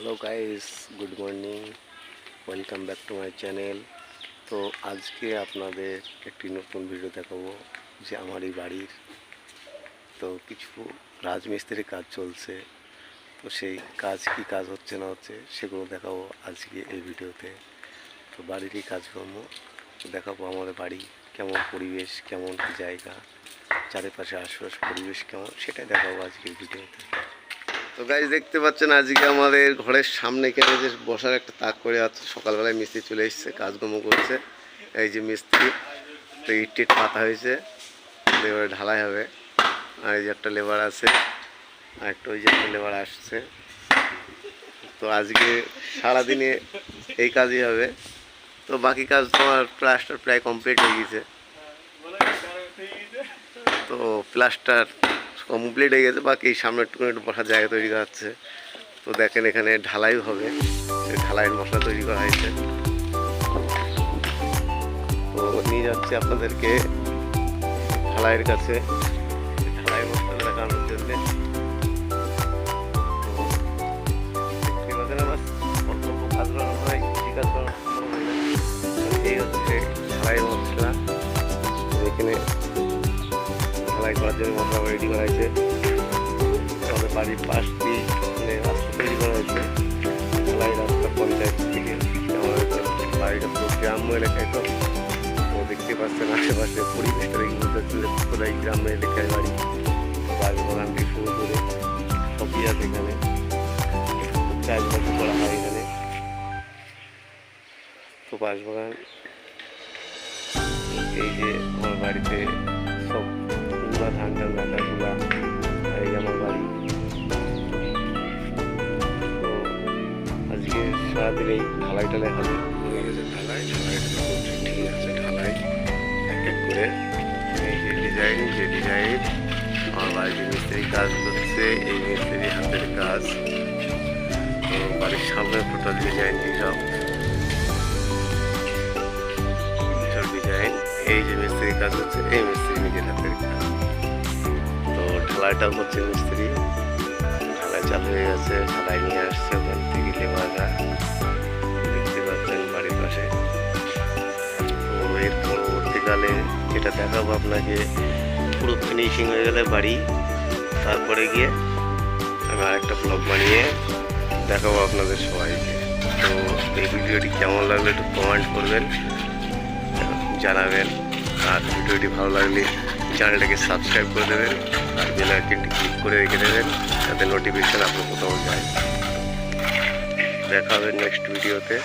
Hello guys good morning welcome back to my channel তো আজকে আপনাদের একটি নতুন ভিডিও দেখাবো যে আমার এই বাড়ির, তো কিছু রাজমিস্ত্রির কাজ চলছে। তো সেই কাজ কি কাজ হচ্ছে না হচ্ছে সেগুলো দেখাবো আজকে এই ভিডিওতে তো বাড়িরই কাজকর্ম দেখাবো আমাদের বাড়ি কেমন পরিবেশ, কেমন জায়গা, চারিপাশে আশপাশ পরিবেশ কেমন সেটাই দেখাবো আজকের ভিডিওতে তো গাইজ দেখতে পাচ্ছেন আজকে আমাদের ঘরের সামনে কেন যে বসার একটা তাক করে আছে সকালবেলায় মিস্ত্রি চলে এসছে, কাজকর্ম করছে। এই যে মিস্ত্রি, তো ইট টিট পাতা হয়েছে, এবারে ঢালাই হবে। আর এই যে একটা লেবার আছে, আর একটা ওই যে একটা লেবার আসছে। তো আজকে সারাদিনে এই কাজই হবে। তো বাকি কাজ তোমার প্লাস্টার প্রায় কমপ্লিট হয়ে গেছে। তো প্লাস্টার কমপ্লিট হয়ে গেছে, বাকি সামনে একটু বসার জায়গা তৈরি করা হচ্ছে। তো দেখেন এখানে ঢালাই হবে ঢালাইয়ের মশলা তৈরি করা হয়েছে। তো নিয়ে যাচ্ছে আপনাদেরকে ঢালাইয়ের কাছে, ঢালাই মশলা দেখানোর জন্যে। এই হচ্ছে ঢালাই মশলা। এখানে জন্য মশলা রেডি করা হয়েছে। আমাদের বাড়ির পাশ দিয়ে মানে রাস্তা তৈরি করা হয়েছে। ঢালাই রাস্তা, পঞ্চায়েত থেকে আমাদের বাড়িটা পুরো গ্রাম্য এলাকায় তো। তো দেখতে পাচ্ছেন আশেপাশে পরিবেশটা পারছেন যে পুরোটাই গ্রাম্য এলাকায় বাড়ি। বাড়ি বাগান থেকে শুরু করে সবই আছে এখানে। চাষবাস করা হয় এখানে। তো বাঁশবাগান এই যে আমার বাড়িতে সারাদিন এই ঢালাই টালাই হবে? গেছে ঢালাই ঠিক আছে, ঢালাই। এক এক করে এই যে ডিজাইন যে ডিজাইন আমার বাড়িতে মিস্ত্রি কাজ করছে, এই মিস্ত্রি হাতের কাজ। বাড়ির সামনে টোটাল ডিজাইন এইসব এইসব ডিজাইন এই যে মিস্ত্রি কাজ হচ্ছে, এই মিস্ত্রি নিজের হাতের কাজ। তো ঢালাইটাও করছে মিস্ত্রি। ঢালাই চালু হয়ে গেছে, ঢালাই নিয়ে আসছে। যেটা দেখাবো আপনাকে। পুরো ফিনিশিং হয়ে গেলে বাড়ি, তারপরে গিয়ে আমি আরেকটা ব্লগ বানিয়ে দেখাবো আপনাদের সবাইকে। তো এই ভিডিওটি কেমন লাগল একটু কমেন্ট করবেন, জানাবেন। আর ভিডিওটি ভালো লাগলে চ্যানেলটাকে সাবস্ক্রাইব করে দেবেন, আর বেল আইকনটি ক্লিক করে রেখে দেবেন, যাতে নোটিফিকেশান আপনার কোথাও যায়। দেখা হবে নেক্সট ভিডিওতে